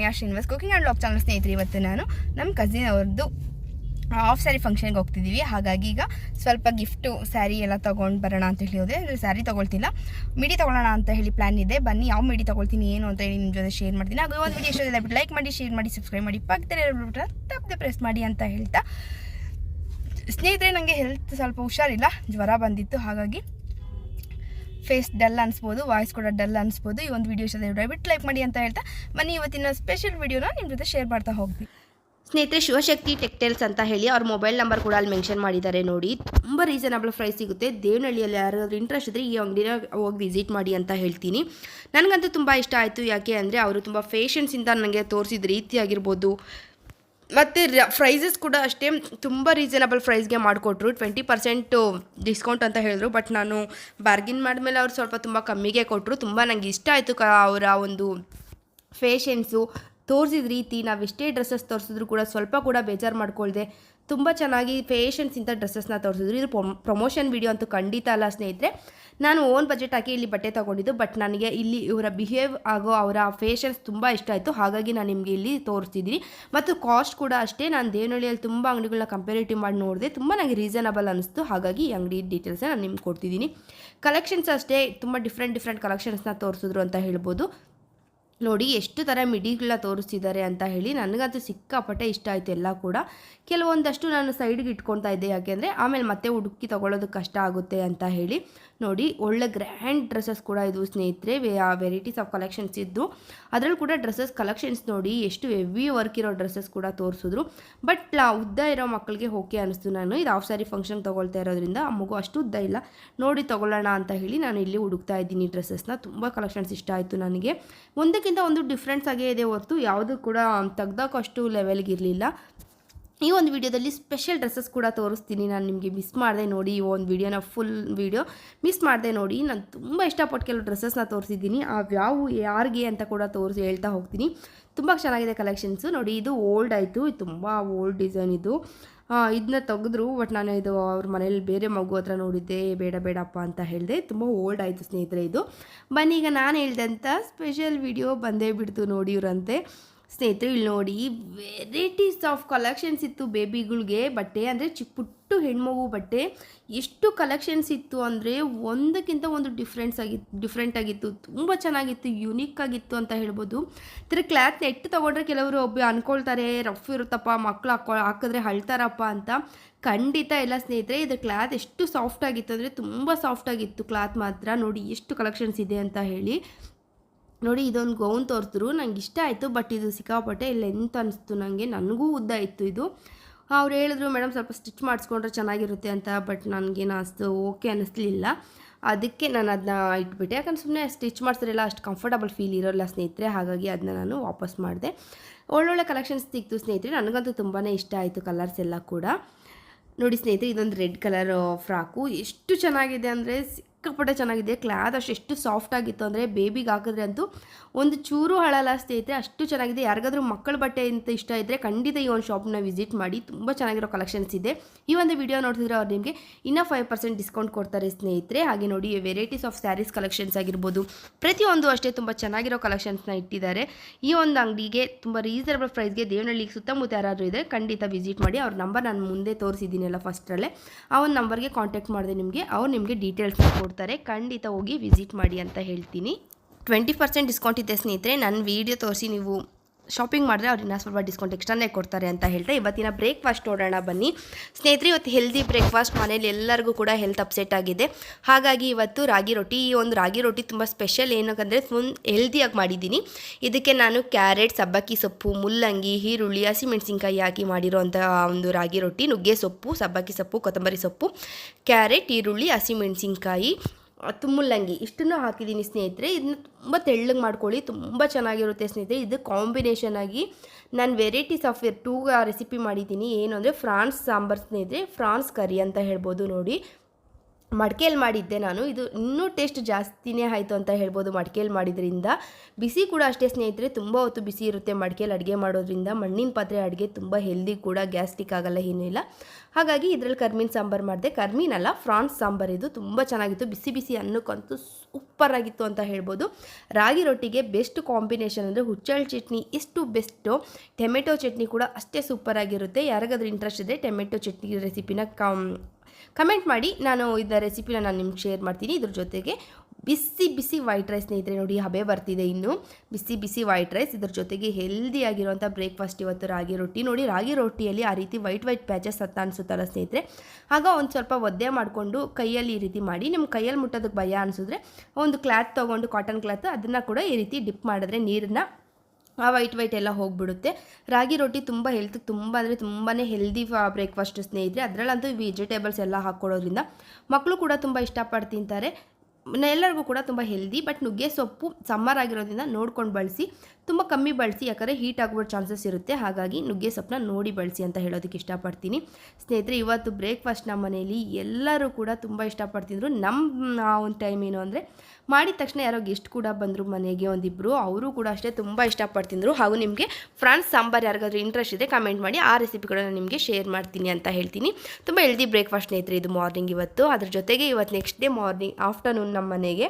Ramya Srinivas cooking and lock channel ಸ್ನೇಹಿತರೆ, ಇವತ್ತು ನಾನು ನಮ್ಮ ಕಸಿನ್ ಅವ್ರದ್ದು ಆಫ್ ಸ್ಯಾರಿ ಫಂಕ್ಷನ್ಗೆ ಹೋಗ್ತಿದ್ದೀವಿ. ಹಾಗಾಗಿ ಈಗ ಸ್ವಲ್ಪ ಗಿಫ್ಟು ಸ್ಯಾರಿ ಎಲ್ಲ ತೊಗೊಂಡು ಬರೋಣ ಅಂತ ಹೇಳಿ ಹೋದೆ. ಸ್ಯಾರಿ ತೊಗೊಳ್ತಿಲ್ಲ. ಮಿಡಿ ತೊಗೊಳ್ಳೋಣ ಅಂತ ಹೇಳಿ ಪ್ಲ್ಯಾನ್ ಇದೆ. ಬನ್ನಿ, ಯಾವ ಮಿಡಿ ತೊಗೊಳ್ತೀನಿ, ಏನು ಅಂತ ಹೇಳಿ ನಿಮ್ಮ ಜೊತೆ ಶೇರ್ ಮಾಡ್ತೀನಿ. ಹಾಗೂ ಒಂದು ವಿಡಿಯೋ ಇಷ್ಟ ಬಿಟ್ಟು ಲೈಕ್ ಮಾಡಿ ಶೇರ್ ಮಾಡಿ ಸಬ್ಸ್ಕ್ರೈಬ್ ಮಾಡಿ, ಪಕ್ಕದಲ್ಲಿ ಬಿಟ್ರೆ ತಪ್ಪದೆ ಪ್ರೆಸ್ ಮಾಡಿ ಅಂತ ಹೇಳ್ತಾ. ಸ್ನೇಹಿತರೆ ನನಗೆ ಹೆಲ್ತ್ ಸ್ವಲ್ಪ ಹುಷಾರಿಲ್ಲ. ಜ್ವರ ಬಂದಿತ್ತು. ಹಾಗಾಗಿ ಫೇಸ್ ಡಲ್ ಅನ್ಸ್ಬೋದು ವಾಯ್ಸ್ ಕೂಡ ಡಲ್ ಅನ್ಸ್ಬೋದು. ಈ ಒಂದು ವಿಡಿಯೋ ಇಷ್ಟ ದಯವಿಟ್ಟು ಲೈಕ್ ಮಾಡಿ ಅಂತ ಹೇಳ್ತಾ ಬನ್ನಿ ಇವತ್ತಿನ ಸ್ಪೆಷಲ್ ವಿಡಿಯೋನ ನಿಮ್ಮ ಜೊತೆ ಶೇರ್ ಮಾಡ್ತಾ ಹೋಗ್ತೀವಿ ಸ್ನೇಹಿತರೆ, ಶಿವಶಕ್ತಿ ಟೆಕ್ಟೈಲ್ಸ್ ಅಂತ ಹೇಳಿ ಅವ್ರ ಮೊಬೈಲ್ ನಂಬರ್ ಕೂಡ ಅಲ್ಲಿ ಮೆನ್ಷನ್ ಮಾಡಿದ್ದಾರೆ ನೋಡಿ. ತುಂಬ ರೀಸನಬಲ್ ಪ್ರೈಸ್ ಸಿಗುತ್ತೆ. ದೇವನಹಳ್ಳಿಯಲ್ಲಿ ಯಾರಾದ್ರೂ ಇಂಟ್ರೆಸ್ಟ್ ಇದ್ದರೆ ಈ ಅಂಗಡಿನ ಹೋಗಿ ವಿಸಿಟ್ ಮಾಡಿ ಅಂತ ಹೇಳ್ತೀನಿ. ನನಗಂತೂ ತುಂಬ ಇಷ್ಟ ಆಯಿತು. ಯಾಕೆ ಅಂದರೆ ಅವರು ತುಂಬ ಫೇಷನ್ಸಿಂದ ನನಗೆ ತೋರಿಸಿದ ರೀತಿ ಆಗಿರ್ಬೋದು ಮತ್ತು ಪ್ರೈಸಸ್ ಕೂಡ ಅಷ್ಟೇ, ತುಂಬ ರೀಸನಬಲ್ ಪ್ರೈಸ್ಗೆ ಮಾಡಿಕೊಟ್ರು. ಟ್ವೆಂಟಿ ಪರ್ಸೆಂಟು ಡಿಸ್ಕೌಂಟ್ ಅಂತ ಹೇಳಿದ್ರು. ಬಟ್ ನಾನು ಬಾರ್ಗಿನ್ ಮಾಡಿದ್ಮೇಲೆ ಅವ್ರು ಸ್ವಲ್ಪ ತುಂಬ ಕಮ್ಮಿಗೆ ಕೊಟ್ಟರು ತುಂಬ ನನಗೆ ಇಷ್ಟ ಆಯಿತು ಕ, ಅವರ ಒಂದು ಫೇಷನ್ಸು ತೋರಿಸಿದ ರೀತಿ ನಾವು ಎಷ್ಟೇ ಡ್ರೆಸ್ಸಸ್ ತೋರಿಸಿದ್ರು ಕೂಡ ಸ್ವಲ್ಪ ಕೂಡ ಬೇಜಾರು ಮಾಡ್ಕೊಳ್ದೆ. ತುಂಬ ಚೆನ್ನಾಗಿ ಫೇಷನ್ಸ್ ಇಂಥ ಡ್ರೆಸ್ಸಸ್ನ ತೋರಿಸಿದ್ರು. ಇದು ಪ್ರಮೋಷನ್ ವಿಡಿಯೋ ಅಂತೂ ಖಂಡಿತ ಅಲ್ಲ ಸ್ನೇಹಿತರೆ. ನಾನು ಓನ್ ಬಜೆಟ್ ಹಾಕಿ ಇಲ್ಲಿ ಬಟ್ಟೆ ತೊಗೊಂಡಿದ್ದು ಬಟ್ ನನಗೆ ಇಲ್ಲಿ ಇವರ ಬಿಹೇವ್ ಆಗೋ ಅವರ ಫೇಷನ್ಸ್ ತುಂಬ ಇಷ್ಟ ಆಯಿತು. ಹಾಗಾಗಿ ನಾನು ನಿಮಗೆ ಇಲ್ಲಿ ತೋರಿಸ್ತಿದ್ದೀನಿ ಮತ್ತು ಕಾಸ್ಟ್ ಕೂಡ ಅಷ್ಟೇ. ನಾನು ದೇವನಹಳ್ಳಿಯಲ್ಲಿ ತುಂಬ ಅಂಗಡಿಗಳನ್ನ ಕಂಪೇರಿಟಿವ್ ಮಾಡಿ ನೋಡಿದೆ, ತುಂಬ ನನಗೆ ರೀಸನಬಲ್ ಅನಿಸ್ತು. ಹಾಗಾಗಿ ಈ ಅಂಗಡಿ ಡೀಟೇಲ್ಸ್ನ ನಾನು ನಿಮ್ಗೆ ಕೊಡ್ತಿದ್ದೀನಿ ಕಲೆಕ್ಷನ್ಸ್ ಅಷ್ಟೇ, ತುಂಬ ಡಿಫ್ರೆಂಟ್ ಡಿಫ್ರೆಂಟ್ ಕಲೆಕ್ಷನ್ಸ್ನ ತೋರಿಸಿದ್ರು ಅಂತ ಹೇಳ್ಬೋದು. ನೋಡಿ ಎಷ್ಟು ಥರ ಮಿಡಿಗಳ ತೋರಿಸ್ತಿದ್ದಾರೆ ಅಂತ ಹೇಳಿ ನನಗಂತೂ ಸಿಕ್ಕಾಪಟ್ಟೆ ಇಷ್ಟ ಆಯಿತು ಎಲ್ಲ ಕೂಡ. ಕೆಲವೊಂದಷ್ಟು ನಾನು ಸೈಡ್ಗೆ ಇಟ್ಕೊತಾ ಇದ್ದೆ ಯಾಕೆಂದರೆ ಆಮೇಲೆ ಮತ್ತೆ ಹುಡುಕಿ ತೊಗೊಳೋದು ಕಷ್ಟ ಆಗುತ್ತೆ ಅಂತ ಹೇಳಿ. ನೋಡಿ ಒಳ್ಳೆ ಗ್ರ್ಯಾಂಡ್ ಡ್ರೆಸ್ಸಸ್ ಕೂಡ ಇದು ಸ್ನೇಹಿತರೆ ವೆರೈಟೀಸ್ ಆಫ್ ಕಲೆಕ್ಷನ್ಸ್ ಇದ್ದು. ಅದರಲ್ಲಿ ಕೂಡ ಡ್ರೆಸ್ಸಸ್ ಕಲೆಕ್ಷನ್ಸ್ ನೋಡಿ ಎಷ್ಟು ಹೆವಿ ವರ್ಕ್ ಇರೋ ಡ್ರೆಸ್ಸಸ್ ಕೂಡ ತೋರಿಸಿದ್ರು. ಬಟ್ ಉದ್ದ ಇರೋ ಮಕ್ಕಳಿಗೆ ಓಕೆ ಅನಿಸ್ತು ನಾನು. ಇದು ಆಫ್ ಸಾರಿ ಫಂಕ್ಷನ್ ತೊಗೊಳ್ತಾ ಇರೋದ್ರಿಂದ ಆ ಅಷ್ಟು ಉದ್ದ ಇಲ್ಲ. ನೋಡಿ ತೊಗೊಳ್ಳೋಣ ಅಂತ ಹೇಳಿ ನಾನು ಇಲ್ಲಿ ಹುಡುಕ್ತಾ ಇದ್ದೀನಿ ಡ್ರೆಸ್ಸಸ್ನ ತುಂಬ ಕಲೆಕ್ಷನ್ಸ್ ಇಷ್ಟ ಆಯಿತು ನನಗೆ. ಒಂದಕ್ಕಿಂತ ಒಂದು ಡಿಫ್ರೆನ್ಸ್ ಆಗೇ ಇದೆ ಹೊರತು ಯಾವುದು ಕೂಡ ತೆಗ್ದಕ್ಕಷ್ಟು ಲೆವೆಲ್ಗೆ ಇರಲಿಲ್ಲ. ಈ ಒಂದು ವಿಡಿಯೋದಲ್ಲಿ ಸ್ಪೆಷಲ್ ಡ್ರೆಸ್ಸಸ್ ಕೂಡ ತೋರಿಸ್ತೀನಿ. ನಾನು ನಿಮಗೆ ಮಿಸ್ ಮಾಡಿದೆ ನೋಡಿ ಈ ಒಂದು ವಿಡಿಯೋನ ಫುಲ್ ವಿಡಿಯೋ ಮಿಸ್ ಮಾಡಿದೆ ನೋಡಿ, ನಾನು ತುಂಬ ಇಷ್ಟಪಟ್ಟು ಕೆಲವು ಡ್ರೆಸ್ಸಸ್ನ ತೋರಿಸಿದ್ದೀನಿ. ಅವು ಯಾರಿಗೆ ಅಂತ ಕೂಡ ತೋರಿಸಿ ಹೇಳ್ತಾ ಹೋಗ್ತೀನಿ. ತುಂಬ ಚೆನ್ನಾಗಿದೆ ಕಲೆಕ್ಷನ್ಸು ನೋಡಿ, ಇದು ಓಲ್ಡ್ ಆಯಿತು. ತುಂಬ ಓಲ್ಡ್ ಡಿಸೈನ್ ಇದು. ಇದನ್ನ ತೆಗೆದ್ರು ಬಟ್ ನಾನು ಇದು ಅವ್ರ ಮನೇಲಿ ಬೇರೆ ಮಗು ಹತ್ರ ನೋಡಿದ್ದೆ. ಬೇಡ, ಬೇಡಪ್ಪ ಅಂತ ಹೇಳಿದೆ. ತುಂಬ ಓಲ್ಡ್ ಆಯಿತು ಸ್ನೇಹಿತರೆ ಇದು. ಬನ್ನಿ, ಈಗ ನಾನು ಹೇಳ್ದಂಥ ಸ್ಪೆಷಲ್ ವಿಡಿಯೋ ಬಂದೇ ಬಿಡ್ತು ನೋಡಿ ಇವರಂತೆ. ಸ್ನೇಹಿತರು ಇಲ್ಲಿ ನೋಡಿ ವೆರೈಟೀಸ್ ಆಫ್ ಕಲೆಕ್ಷನ್ಸ್ ಇತ್ತು ಬೇಬಿಗಳಿಗೆ. ಬಟ್ಟೆ ಅಂದರೆ ಚಿಕ್ಕ ಪುಟ್ಟು ಹೆಣ್ಮಗು ಬಟ್ಟೆ. ಎಷ್ಟು ಕಲೆಕ್ಷನ್ಸ್ ಇತ್ತು ಅಂದರೆ ಒಂದಕ್ಕಿಂತ ಒಂದು ಡಿಫ್ರೆನ್ಸ್ ಆಗಿತ್ತು ಡಿಫ್ರೆಂಟ್ ಆಗಿತ್ತು. ತುಂಬ ಚೆನ್ನಾಗಿತ್ತು ಯುನೀಕ್ ಆಗಿತ್ತು ಅಂತ ಹೇಳ್ಬೋದು. ಥರ ಕ್ಲಾತ್ ನೆಟ್ಟು ತೊಗೊಂಡ್ರೆ ಕೆಲವರು ಒಬ್ಬ ಅಂದ್ಕೊಳ್ತಾರೆ ರಫ್ ಇರುತ್ತಪ್ಪ ಮಕ್ಕಳು ಹಾಕೊ, ಹಾಕಿದ್ರೆ ಅಳ್ತಾರಪ್ಪ ಅಂತ. ಖಂಡಿತ ಎಲ್ಲ ಸ್ನೇಹಿತರೆ, ಇದು ಕ್ಲಾತ್ ಎಷ್ಟು ಸಾಫ್ಟ್ ಆಗಿತ್ತು ಅಂದರೆ ತುಂಬ ಸಾಫ್ಟ್ ಆಗಿತ್ತು. ಕ್ಲಾತ್ ಮಾತ್ರ ನೋಡಿ ಎಷ್ಟು ಕಲೆಕ್ಷನ್ಸ್ ಇದೆ ಅಂತ ಹೇಳಿ. ನೋಡಿ, ಇದೊಂದು ಗೌನ್ ತೋರಿಸಿದ್ರು. ನಂಗೆ ಇಷ್ಟ ಆಯಿತು, ಬಟ್ ಇದು ಸಿಕ್ಕಾಪಟ್ಟೆ ಇಲ್ಲ ಎಂತ ಅನಿಸ್ತು ನನಗೆ ನನಗೂ ಉದ್ದ ಇತ್ತು ಇದು. ಅವ್ರು ಹೇಳಿದ್ರು, ಮೇಡಮ್, ಸ್ವಲ್ಪ ಸ್ಟಿಚ್ ಮಾಡಿಸ್ಕೊಂಡ್ರೆ ಚೆನ್ನಾಗಿರುತ್ತೆ ಅಂತ, ಬಟ್ ನನಗೇನು ಅಷ್ಟು ಓಕೆ ಅನ್ನಿಸ್ಲಿಲ್ಲ ಅದಕ್ಕೆ ನಾನು ಅದನ್ನ ಇಟ್ಬಿಟ್ಟೆ. ಯಾಕಂದ್ರೆ ಸುಮ್ಮನೆ ಸ್ಟಿಚ್ ಮಾಡಿಸಿದ್ರೆಲ್ಲ ಅಷ್ಟು ಕಂಫರ್ಟಬಲ್ ಫೀಲ್ ಇರೋಲ್ಲ ಸ್ನೇಹಿತರೆ. ಹಾಗಾಗಿ ಅದನ್ನ ನಾನು ವಾಪಸ್ ಮಾಡಿದೆ. ಒಳ್ಳೊಳ್ಳೆ ಕಲೆಕ್ಷನ್ಸ್ ಸಿಕ್ತು ಸ್ನೇಹಿತರೆ. ನನಗಂತೂ ತುಂಬಾ ಇಷ್ಟ ಆಯಿತು ಕಲರ್ಸ್ ಎಲ್ಲ ಕೂಡ. ನೋಡಿ ಸ್ನೇಹಿತರೆ, ಇದೊಂದು ರೆಡ್ ಕಲರ್ ಫ್ರಾಕು. ಎಷ್ಟು ಚೆನ್ನಾಗಿದೆ ಅಂದರೆ ಸಿಕ್ಕಾಪಟ್ಟೆ ಚೆನ್ನಾಗಿದೆ. ಕ್ಲಾತ್ ಅಷ್ಟು, ಎಷ್ಟು ಸಾಫ್ಟ್ ಆಗಿತ್ತು ಅಂದರೆ ಬೇಬಿಗೆ ಹಾಕಿದ್ರೆ ಅಂತೂ ಒಂದು ಚೂರು ಹಳಲಾಸ್ತಿ ಸ್ನೇಹಿತರೆ ಅಷ್ಟು ಚೆನ್ನಾಗಿದೆ. ಯಾರಿಗಾದ್ರೂ ಮಕ್ಕಳ ಬಟ್ಟೆ ಅಂತ ಇಷ್ಟ ಇದ್ದರೆ ಖಂಡಿತ ಈ ಒಂದು ಶಾಪ್ನ ವಿಸಿಟ್ ಮಾಡಿ. ತುಂಬ ಚೆನ್ನಾಗಿರೋ ಕಲೆಕ್ಷನ್ಸ್ ಇದೆ. ಈ ಒಂದು ವಿಡಿಯೋ ನೋಡ್ತಿದ್ರೆ ಅವ್ರು ನಿಮಗೆ ಇನ್ನೂ ಫೈವ್ ಪರ್ಸೆಂಟ್ ಡಿಸ್ಕೌಂಟ್ ಕೊಡ್ತಾರೆ ಸ್ನೇಹಿತರೆ. ಹಾಗೆ ನೋಡಿ ವೆರೈಟೀಸ್ ಆಫ್ ಸ್ಯಾರೀಸ್ ಕಲೆಕ್ಷನ್ಸ್ ಆಗಿರ್ಬೋದು. ಪ್ರತಿಯೊಂದು ಅಷ್ಟೇ ತುಂಬ ಚೆನ್ನಾಗಿರೋ ಕಲೆಕ್ಷನ್ಸ್ನ ಇಟ್ಟಿದ್ದಾರೆ. ಈ ಒಂದು ಅಂಗಡಿಗೆ ತುಂಬ ರೀಸನಬಲ್ ಪ್ರೈಸ್ಗೆ ದೇವನಹಳ್ಳಿಗೆ ಸುತ್ತಮುತ್ತ ಯಾರಾದರೂ ಇದೆ ಖಂಡಿತ ವಿಸಿಟ್ ಮಾಡಿ. ಅವ್ರ ನಂಬರ್ ನಾನು ಮುಂದೆ ತೋರಿಸಿದ್ದೀನಲ್ಲ ಫಸ್ಟ್ರಲ್ಲೇ ಆ ಒಂದು ನಂಬರ್ಗೆ ಕಾಂಟ್ಯಾಕ್ಟ್ ಮಾಡಿದೆ ನಿಮಗೆ. ಅವ್ರು ನಿಮಗೆ ಡೀಟೇಲ್ಸ್ ಕೊಡ್ತಾರೆ. ಖಂಡಿತ ಹೋಗಿ ವಿಸಿಟ್ ಮಾಡಿ ಅಂತ ಹೇಳ್ತೀನಿ. ಟ್ವೆಂಟಿ ಪರ್ಸೆಂಟ್ ಡಿಸ್ಕೌಂಟ್ ಇದೆ ಸ್ನೇಹಿತರೆ ನನ್ನ ವೀಡಿಯೋ ತೋರಿಸಿ ನೀವು. ಶಾಪಿಂಗ್ ಮಾಡಿದ್ರೆ ಅವ್ರು ಇನ್ನೂ ಸ್ವಲ್ಪ ಡಿಸ್ಕೌಂಟ್ ಎಕ್ಸ್ಟ್ರಾನೇ ಕೊಡ್ತಾರೆ ಅಂತ ಹೇಳ್ತಾ ಇವತ್ತಿನ ಬ್ರೇಕ್ಫಾಸ್ಟ್ ನೋಡೋಣ ಬನ್ನಿ. ಸ್ನೇಹಿತರೆ, ಇವತ್ತು ಹೆಲ್ದಿ ಬ್ರೇಕ್ಫಾಸ್ಟ್ ಮನೇಲಿ ಎಲ್ಲರಿಗೂ ಕೂಡ ಹೆಲ್ತ್ ಅಪ್ಸೆಟ್ ಆಗಿದೆ. ಹಾಗಾಗಿ ಇವತ್ತು ರಾಗಿ ರೊಟ್ಟಿ, ಈ ಒಂದು ರಾಗಿ ರೊಟ್ಟಿ ತುಂಬ ಸ್ಪೆಷಲ್ ಏನಕ್ಕಂದರೆ ಫುಲ್ ಹೆಲ್ದಿಯಾಗಿ ಮಾಡಿದ್ದೀನಿ. ಇದಕ್ಕೆ ನಾನು ಕ್ಯಾರೆಟ್ ಸಬ್ಬಕ್ಕಿ ಸೊಪ್ಪು ಮುಲ್ಲಂಗಿ ಈರುಳ್ಳಿ ಹಸಿಮೆಣಸಿನ್ಕಾಯಿ ಹಾಕಿ ಮಾಡಿರೋಂಥ ಒಂದು ರಾಗಿ ರೊಟ್ಟಿ, ನುಗ್ಗೆ ಸೊಪ್ಪು, ಸಬ್ಬಕ್ಕಿ ಸೊಪ್ಪು, ಕೊತ್ತಂಬರಿ ಸೊಪ್ಪು ಕ್ಯಾರೆಟ್ ಈರುಳ್ಳಿ ಹಸಿಮೆಣಸಿನ್ಕಾಯಿ ಮತ್ತು ಮುಲ್ಲಂಗಿ ಇಷ್ಟನ್ನು ಹಾಕಿದ್ದೀನಿ ಸ್ನೇಹಿತರೆ. ಇದನ್ನ ತುಂಬ ತೆಳ್ಳಗೆ ಮಾಡ್ಕೊಳ್ಳಿ. ತುಂಬ ಚೆನ್ನಾಗಿರುತ್ತೆ ಸ್ನೇಹಿತರೆ. ಇದು ಕಾಂಬಿನೇಷನ್ ಆಗಿ ನಾನು ವೆರೈಟೀಸ್ ಆಫ್ ಟೂ ರೆಸಿಪಿ ಮಾಡಿದ್ದೀನಿ ಏನು ಅಂದರೆ ಫ್ರಾನ್ಸ್ ಸಾಂಬಾರ್ ಸ್ನೇಹಿತರೆ. ಫ್ರಾನ್ಸ್ ಕರಿ ಅಂತ ಹೇಳ್ಬೋದು ನೋಡಿ. ಮಡಿಕೆಯಲ್ಲಿ ಮಾಡಿದ್ದೆ ನಾನು. ಇದು ಇನ್ನೂ ಟೇಸ್ಟ್ ಜಾಸ್ತಿನೇ ಆಯಿತು ಅಂತ ಹೇಳ್ಬೋದು ಮಡಿಕೆಯಲ್ಲಿ ಮಾಡಿದ್ರಿಂದ. ಬಿಸಿ ಕೂಡ ಅಷ್ಟೇ ಸ್ನೇಹಿತರೆ, ತುಂಬ ಹೊತ್ತು ಬಿಸಿ ಇರುತ್ತೆ ಮಡಿಕೆಯಲ್ಲಿ ಅಡುಗೆ ಮಾಡೋದ್ರಿಂದ. ಮಣ್ಣಿನ ಪಾತ್ರೆ ಅಡುಗೆ ತುಂಬ ಹೆಲ್ದಿ ಕೂಡ ಗ್ಯಾಸ್ಟಿಕ್ ಆಗಲ್ಲ ಏನೂ ಇಲ್ಲ. ಹಾಗಾಗಿ ಇದರಲ್ಲಿ ಕರ್ಮೀನ್ ಸಾಂಬಾರು ಮಾಡಿದೆ. ಕರ್ಮೀನಲ್ಲ ಫ್ರಾನ್ಸ್ ಸಾಂಬಾರು ಇದು. ತುಂಬ ಚೆನ್ನಾಗಿತ್ತು. ಬಿಸಿ ಬಿಸಿ ಅನ್ನಕ್ಕಂತೂ ಸೂಪರ್ ಆಗಿತ್ತು ಅಂತ ಹೇಳ್ಬೋದು. ರಾಗಿ ರೊಟ್ಟಿಗೆ ಬೆಸ್ಟ್ ಕಾಂಬಿನೇಷನ್ ಅಂದರೆ ಹುಚ್ಚಳ ಚಟ್ನಿ ಇಷ್ಟು ಬೆಸ್ಟು ಟೊಮೆಟೊ ಚಟ್ನಿ ಕೂಡ ಅಷ್ಟೇ ಸೂಪರ್ ಆಗಿರುತ್ತೆ. ಯಾರಿಗಾದ್ರೂ ಇಂಟ್ರೆಸ್ಟ್ ಇದೆ ಟೊಮೆಟೊ ಚಟ್ನಿ ರೆಸಿಪಿನ ಕಮ್ ಕಮೆಂಟ್ ಮಾಡಿ, ನಾನು ಇದರ ರೆಸಿಪಿನ ನಾನು ನಿಮ್ಗೆ ಶೇರ್ ಮಾಡ್ತೀನಿ. ಇದ್ರ ಜೊತೆಗೆ ಬಿಸಿ ಬಿಸಿ ವೈಟ್ ರೈಸ್ ಸ್ನೇಹಿತರೆ, ನೋಡಿ ಹಬೆ ಬರ್ತಿದೆ ಇನ್ನು. ಬಿಸಿ ಬಿಸಿ ವೈಟ್ ರೈಸ್ ಇದ್ರ ಜೊತೆಗೆ ಹೆಲ್ದಿ ಆಗಿರುವಂಥ ಬ್ರೇಕ್ಫಾಸ್ಟ್ ಇವತ್ತು ರಾಗಿ ರೊಟ್ಟಿ. ನೋಡಿ ರಾಗಿ ರೊಟ್ಟಿಯಲ್ಲಿ ಆ ರೀತಿ ವೈಟ್ ವೈಟ್ ಪ್ಯಾಚಸ್ ಹತ್ತ ಅನಿಸುತ್ತಲ್ಲ ಸ್ನೇಹಿತರೆ. ಆಗ ಒಂದು ಸ್ವಲ್ಪ ಒದ್ದೆ ಮಾಡಿಕೊಂಡು ಕೈಯಲ್ಲಿ ಈ ರೀತಿ ಮಾಡಿ ನಿಮ್ಮ ಕೈಯಲ್ಲಿ ಮುಟ್ಟೋದಕ್ಕೆ ಭಯ ಅನಿಸಿದ್ರೆ, ಒಂದು ಕ್ಲಾತ್ ತೊಗೊಂಡು ಕಾಟನ್ ಕ್ಲಾತ್ ಅದನ್ನು ಕೂಡ ಈ ರೀತಿ ಡಿಪ್ ಮಾಡಿದ್ರೆ ನೀರನ್ನ ಆ ವೈಟ್ ವೈಟ್ ಎಲ್ಲ ಹೋಗ್ಬಿಡುತ್ತೆ. ರಾಗಿ ರೊಟ್ಟಿ ತುಂಬ ಹೆಲ್ತ್ಗೆ ತುಂಬ ಅಂದರೆ ತುಂಬಾ ಹೆಲ್ದಿ ಬ್ರೇಕ್ಫಾಸ್ಟ್ ಸ್ನೇಹಿತರೆ. ಅದರಲ್ಲಂತೂ ವೆಜಿಟೇಬಲ್ಸ್ ಎಲ್ಲ ಹಾಕ್ಕೊಳ್ಳೋದ್ರಿಂದ ಮಕ್ಕಳು ಕೂಡ ತುಂಬ ಇಷ್ಟಪಟ್ಟು ತಿಂತಾರೆ. ಎಲ್ಲರಿಗೂ ಕೂಡ ತುಂಬ ಹೆಲ್ದಿ ಬಟ್ ನುಗ್ಗೆ ಸೊಪ್ಪು ಸಮ್ಮರ್ ಆಗಿರೋದ್ರಿಂದ ನೋಡ್ಕೊಂಡು ಬಳಸಿ ತುಂಬ ಕಮ್ಮಿ ಬಳಸಿ ಯಾಕಂದರೆ ಹೀಟ್ ಆಗ್ಬಿಡೋ ಚಾನ್ಸಸ್ ಇರುತ್ತೆ. ಹಾಗಾಗಿ ನುಗ್ಗೆ ಸೊಪ್ಪನ್ನ ನೋಡಿ ಬಳಸಿ ಅಂತ ಹೇಳೋದಕ್ಕೆ ಇಷ್ಟಪಡ್ತೀನಿ. ಸ್ನೇಹಿತರೆ, ಇವತ್ತು ಬ್ರೇಕ್ಫಾಸ್ಟ್ ನಮ್ಮ ಮನೆಯಲ್ಲಿ ಎಲ್ಲರೂ ಕೂಡ ತುಂಬ ಇಷ್ಟಪಡ್ತಿದ್ರು ನಮ್ಮ ಒಂದು ಟೈಮ್ ಏನು ಅಂದರೆ ಮಾಡಿದ ತಕ್ಷಣ ಯಾರೋ ಗೆಸ್ಟ್ ಕೂಡ ಬಂದರು ಮನೆಗೆ ಒಂದಿಬ್ಬರು ಅವರು ಕೂಡ ಅಷ್ಟೇ ತುಂಬ ಇಷ್ಟಪಡ್ತಿದ್ರು. ಹಾಗೂ ನಿಮಗೆ ಫ್ರಾನ್ಸ್ ಸಾಂಬಾರು ಯಾರಿಗಾದ್ರೂ ಇಂಟ್ರೆಸ್ಟ್ ಇದೆ ಕಮೆಂಟ್ ಮಾಡಿ, ಆ ರೆಸಿಪಿ ಕೂಡ ನಾನು ನಿಮಗೆ ಶೇರ್ ಮಾಡ್ತೀನಿ ಅಂತ ಹೇಳ್ತೀನಿ. ತುಂಬ ಹೆಲ್ದಿ ಬ್ರೇಕ್ಫಾಸ್ಟ್ ಸ್ನೇಹಿತರೆ, ಇದು ಮಾರ್ನಿಂಗ್ ಇವತ್ತು. ಅದ್ರ ಜೊತೆಗೆ ಇವತ್ತು ನೆಕ್ಸ್ಟ್ ಡೇ ಮಾರ್ನಿಂಗ್ ಆಫ್ಟರ್ನೂನ್ ನಮ್ಮ ಮನೆಗೆ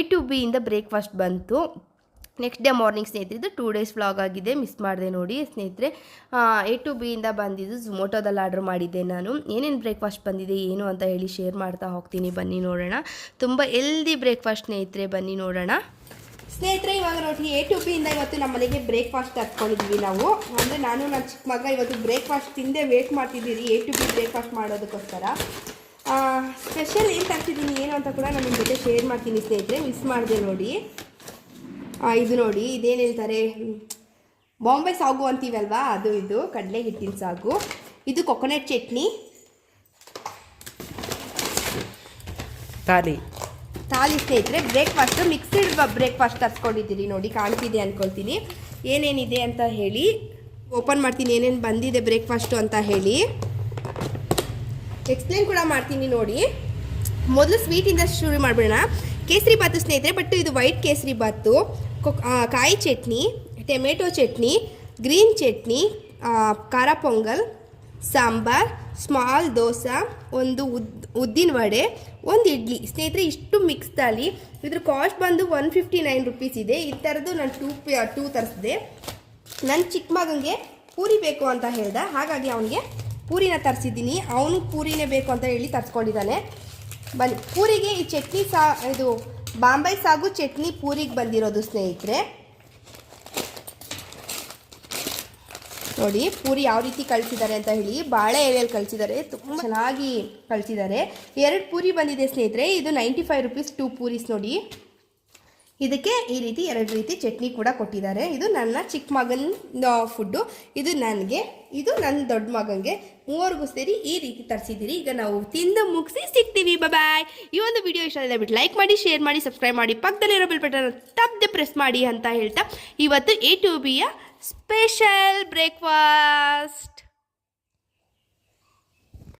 ಎ ಟು ಬಿಯಿಂದ ಬ್ರೇಕ್ಫಾಸ್ಟ್ ಬಂತು. ನೆಕ್ಸ್ಟ್ ಡೇ ಮಾರ್ನಿಂಗ್ ಸ್ನೇಹಿತರೆ ಇದು ಟೂ ಡೇಸ್ ವ್ಲಾಗ್ ಆಗಿದೆ. ಮಿಸ್ ಮಾಡಿದೆ ನೋಡಿ, ಸ್ನೇಹಿತರೆ. ಎ ಟು ಬಿಯಿಂದ ಬಂದಿದ್ದು ಝೊಮೊಟೋದಲ್ಲಿ ಆರ್ಡ್ರ್ ಮಾಡಿದ್ದೆ ನಾನು. ಏನೇನು ಬ್ರೇಕ್ಫಾಸ್ಟ್ ಬಂದಿದೆ, ಏನು ಅಂತ ಹೇಳಿ ಶೇರ್ ಮಾಡ್ತಾ ಹೋಗ್ತೀನಿ. ಬನ್ನಿ ನೋಡೋಣ. ತುಂಬ ಹೆಲ್ದಿ ಬ್ರೇಕ್ಫಾಸ್ಟ್ ಸ್ನೇಹಿತರೆ, ಬನ್ನಿ ನೋಡೋಣ. ಸ್ನೇಹಿತರೆ, ಇವಾಗ ನೋಡಿ ಎ ಟು ಬಿಯಿಂದ ಇವತ್ತು ನಮ್ಮ ಮನೆಗೆ ಬ್ರೇಕ್ಫಾಸ್ಟ್ ಹತ್ಕೊಂಡಿದ್ವಿ ನಾವು. ಅಂದರೆ ನಾನು ನನ್ನ ಚಿಕ್ಕ ಮಗ ಇವತ್ತು ಬ್ರೇಕ್ಫಾಸ್ಟ್ ತಿಂದೆ ವೇಟ್ ಮಾಡ್ತಿದ್ದೀರಿ ಎ ಟು ಬಿ ಬ್ರೇಕ್ಫಾಸ್ಟ್ ಮಾಡೋದಕ್ಕೋಸ್ಕರ. ಸ್ಪೆಷಲ್ ಏನು ತರ್ತಿದ್ದೀನಿ ಏನು ಅಂತ ಕೂಡ ನಾನು ನಿಮ್ಮ ಜೊತೆ ಶೇರ್ ಮಾಡ್ತೀನಿ ಸ್ನೇಹಿತರೆ. ಮಿಸ್ ಮಾಡಿದೆ ನೋಡಿ. ಇದು ನೋಡಿ ಇದೇನು ಹೇಳ್ತಾರೆ? ಬಾಂಬೆ ಸಾಗು ಅಂತೀವಲ್ವಾ? ಅದು ಇದು. ಕಡಲೆ ಹಿಟ್ಟಿನ ಸಾಗು. ಇದು ಕೊಕೊನಟ್ ಚಟ್ನಿ. ತಾಲಿ ತಾಲಿ ಸ್ನೇಹಿತರೆ ಬ್ರೇಕ್ಫಾಸ್ಟು ಮಿಕ್ಸ್ಡ್ ಬ್ರೇಕ್ಫಾಸ್ಟ್ ತರ್ಸ್ಕೊಂಡಿದ್ದೀರಿ. ನೋಡಿ ಕಾಣ್ತಿದೆ ಅಂದ್ಕೊಳ್ತೀನಿ ಏನೇನಿದೆ ಅಂತ ಹೇಳಿ. ಓಪನ್ ಮಾಡ್ತೀನಿ ಏನೇನು ಬಂದಿದೆ ಬ್ರೇಕ್ಫಾಸ್ಟು ಅಂತ ಹೇಳಿ. ಎಕ್ಸ್ಪ್ಲೇನ್ ಕೂಡ ಮಾಡ್ತೀನಿ ನೋಡಿ. ಮೊದಲು ಸ್ವೀಟಿಂದ ಶುರು ಮಾಡಿಬಿಡೋಣ. ಕೇಸರಿ ಬಾತು ಸ್ನೇಹಿತರೆ ಬಟ್ ಇದು ವೈಟ್ ಕೇಸರಿ ಬಾತು ಕಾಯಿ ಚಟ್ನಿ, ಟೊಮೆಟೊ ಚಟ್ನಿ, ಗ್ರೀನ್ ಚಟ್ನಿ ಖಾರ ಪೊಂಗಲ್, ಸಾಂಬಾರ್, ಸ್ಮಾಲ್ ದೋಸೆ, ಒಂದು ಉದ್, ಉದ್ದಿನ ವಡೆ, ಒಂದು ಇಡ್ಲಿ. ಸ್ನೇಹಿತರೆ, ಇಷ್ಟು ಮಿಕ್ಸ್ ತಾಲಿ ಇದ್ರ ಕಾಸ್ಟ್ ಬಂದು ಒನ್ ಫಿಫ್ಟಿ ನೈನ್ ರುಪೀಸ್ ಇದೆ. ಈ ಥರದ್ದು ನಾನು ಟೂ ಟೂ ತರಿಸಿದೆ. ನನ್ನ ಚಿಕ್ಕ ಮಗನಿಗೆ ಪೂರಿ ಬೇಕು ಅಂತ ಹೇಳ್ದ. ಹಾಗಾಗಿ ಅವನಿಗೆ ಪೂರಿನ ತರಿಸಿದ್ದೀನಿ. ಅವನು ಪೂರಿನೇ ಬೇಕು ಅಂತ ಹೇಳಿ ತರಿಸ್ಕೊಂಡಿದ್ದಾನೆ ಬನ್ನಿ, ಪೂರಿಗೆ ಈ ಚಟ್ನಿ ಸಾ, ಇದು ಬಾಂಬೈ ಸಾಗು ಚಟ್ನಿ ಪೂರಿಗೆ ಬಂದಿರೋದು ಸ್ನೇಹಿತರೆ. ನೋಡಿ, ಪೂರಿ ಯಾವ ರೀತಿ ಕಳಿಸಿದ್ದಾರೆ ಅಂತ ಹೇಳಿ, ಬಾಳೆ ಎಲೆಯಲ್ಲಿ ಕಳಿಸಿದ್ದಾರೆ, ತುಂಬ ಚೆನ್ನಾಗಿ ಕಳಿಸಿದ್ದಾರೆ. ಎರಡು ಪೂರಿ ಬಂದಿದೆ ಸ್ನೇಹಿತರೆ, ಇದು ninety five rupees two puris ನೋಡಿ. ಇದಕ್ಕೆ ಈ ರೀತಿ ಎರಡು ರೀತಿ ಚಟ್ನಿ ಕೂಡ ಕೊಟ್ಟಿದ್ದಾರೆ. ಇದು ನನ್ನ ಚಿಕ್ಕ ಮಗನ ಫುಡ್ಡು ಇದು ನನಗೆ, ಇದು ನನ್ನ ದೊಡ್ಡ ಮಗನಿಗೆ. ಮೂವರಿಗೂ ಸೇರಿ ಈ ರೀತಿ ತರಿಸಿದ್ದೀರಿ. ಈಗ ನಾವು ತಿಂದು ಮುಗಿಸಿ ಸಿಗ್ತೀವಿ. ಬಾಯ್ ಈ ಒಂದು ವಿಡಿಯೋ ಇಷ್ಟ ಆದರೆ ಬಿಟ್ಟು ಲೈಕ್ ಮಾಡಿ ಶೇರ್ ಮಾಡಿ ಸಬ್ಸ್ಕ್ರೈಬ್ ಮಾಡಿ. ಪಕ್ಕದಲ್ಲಿರೋ ಬಿಲ್ ಬಟನ್ ತಪ್ಪದೆ ಪ್ರೆಸ್ ಮಾಡಿ ಅಂತ ಹೇಳ್ತಾ, ಇವತ್ತು ಎ ಟು ಬಿಯ ಸ್ಪೆಷಲ್ ಬ್ರೇಕ್ಫಾಸ್ಟ್